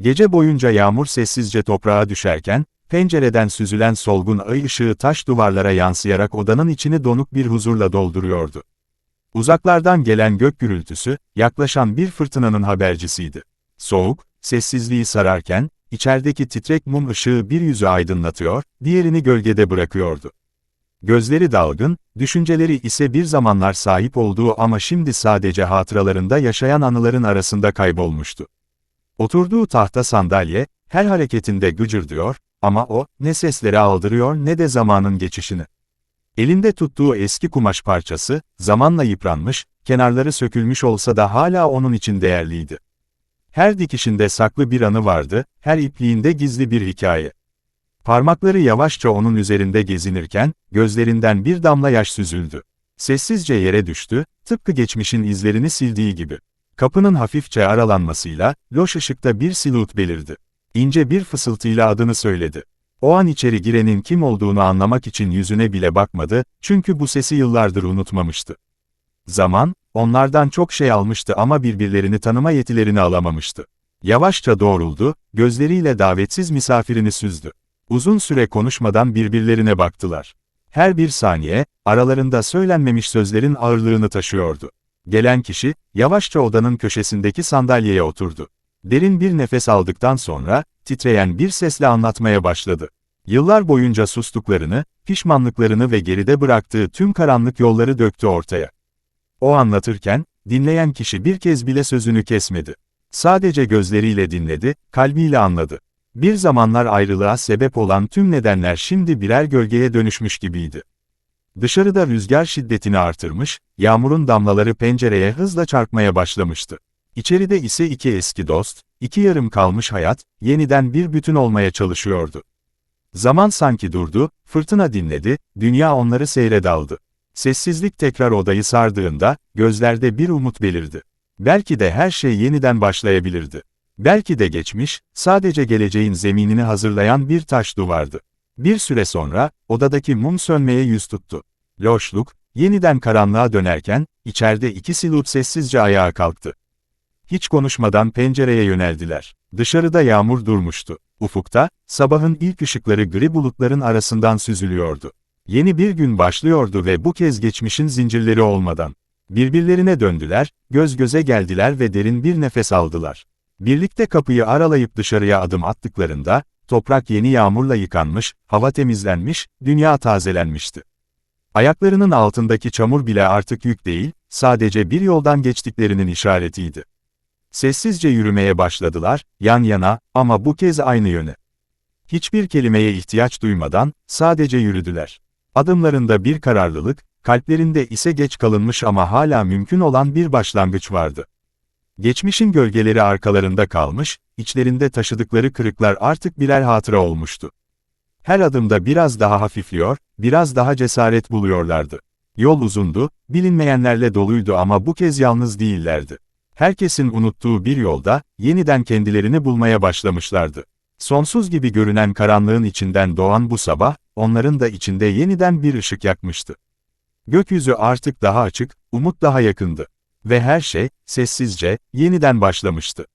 Gece boyunca yağmur sessizce toprağa düşerken, pencereden süzülen solgun ay ışığı taş duvarlara yansıyarak odanın içini donuk bir huzurla dolduruyordu. Uzaklardan gelen gök gürültüsü, yaklaşan bir fırtınanın habercisiydi. Soğuk, sessizliği sararken, içerideki titrek mum ışığı bir yüzü aydınlatıyor, diğerini gölgede bırakıyordu. Gözleri dalgın, düşünceleri ise bir zamanlar sahip olduğu ama şimdi sadece hatıralarında yaşayan anıların arasında kaybolmuştu. Oturduğu tahta sandalye, her hareketinde gıcırdıyor, ama o, ne sesleri aldırıyor ne de zamanın geçişini. Elinde tuttuğu eski kumaş parçası, zamanla yıpranmış, kenarları sökülmüş olsa da hala onun için değerliydi. Her dikişinde saklı bir anı vardı, her ipliğinde gizli bir hikaye. Parmakları yavaşça onun üzerinde gezinirken, gözlerinden bir damla yaş süzüldü. Sessizce yere düştü, tıpkı geçmişin izlerini sildiği gibi. Kapının hafifçe aralanmasıyla, loş ışıkta bir silut belirdi. İnce bir fısıltıyla adını söyledi. O an içeri girenin kim olduğunu anlamak için yüzüne bile bakmadı, çünkü bu sesi yıllardır unutmamıştı. Zaman, onlardan çok şey almıştı ama birbirlerini tanıma yetilerini alamamıştı. Yavaşça doğruldu, gözleriyle davetsiz misafirini süzdü. Uzun süre konuşmadan birbirlerine baktılar. Her bir saniye, aralarında söylenmemiş sözlerin ağırlığını taşıyordu. Gelen kişi, yavaşça odanın köşesindeki sandalyeye oturdu. Derin bir nefes aldıktan sonra, titreyen bir sesle anlatmaya başladı. Yıllar boyunca sustuklarını, pişmanlıklarını ve geride bıraktığı tüm karanlık yolları döktü ortaya. O anlatırken, dinleyen kişi bir kez bile sözünü kesmedi. Sadece gözleriyle dinledi, kalbiyle anladı. Bir zamanlar ayrılığa sebep olan tüm nedenler şimdi birer gölgeye dönüşmüş gibiydi. Dışarıda rüzgar şiddetini artırmış, yağmurun damlaları pencereye hızla çarpmaya başlamıştı. İçeride ise iki eski dost, iki yarım kalmış hayat, yeniden bir bütün olmaya çalışıyordu. Zaman sanki durdu, fırtına dinledi, dünya onları seyre daldı. Sessizlik tekrar odayı sardığında, gözlerde bir umut belirdi. Belki de her şey yeniden başlayabilirdi. Belki de geçmiş, sadece geleceğin zeminini hazırlayan bir taş duvardı. Bir süre sonra, odadaki mum sönmeye yüz tuttu. Loşluk, yeniden karanlığa dönerken, içeride iki silut sessizce ayağa kalktı. Hiç konuşmadan pencereye yöneldiler. Dışarıda yağmur durmuştu. Ufukta, sabahın ilk ışıkları gri bulutların arasından süzülüyordu. Yeni bir gün başlıyordu ve bu kez geçmişin zincirleri olmadan. Birbirlerine döndüler, göz göze geldiler ve derin bir nefes aldılar. Birlikte kapıyı aralayıp dışarıya adım attıklarında, toprak yeni yağmurla yıkanmış, hava temizlenmiş, dünya tazelenmişti. Ayaklarının altındaki çamur bile artık yük değil, sadece bir yoldan geçtiklerinin işaretiydi. Sessizce yürümeye başladılar, yan yana, ama bu kez aynı yöne. Hiçbir kelimeye ihtiyaç duymadan, sadece yürüdüler. Adımlarında bir kararlılık, kalplerinde ise geç kalınmış ama hala mümkün olan bir başlangıç vardı. Geçmişin gölgeleri arkalarında kalmış, içlerinde taşıdıkları kırıklar artık birer hatıra olmuştu. Her adımda biraz daha hafifliyor, biraz daha cesaret buluyorlardı. Yol uzundu, bilinmeyenlerle doluydu ama bu kez yalnız değillerdi. Herkesin unuttuğu bir yolda, yeniden kendilerini bulmaya başlamışlardı. Sonsuz gibi görünen karanlığın içinden doğan bu sabah, onların da içinde yeniden bir ışık yakmıştı. Gökyüzü artık daha açık, umut daha yakındı. Ve her şey, sessizce, yeniden başlamıştı.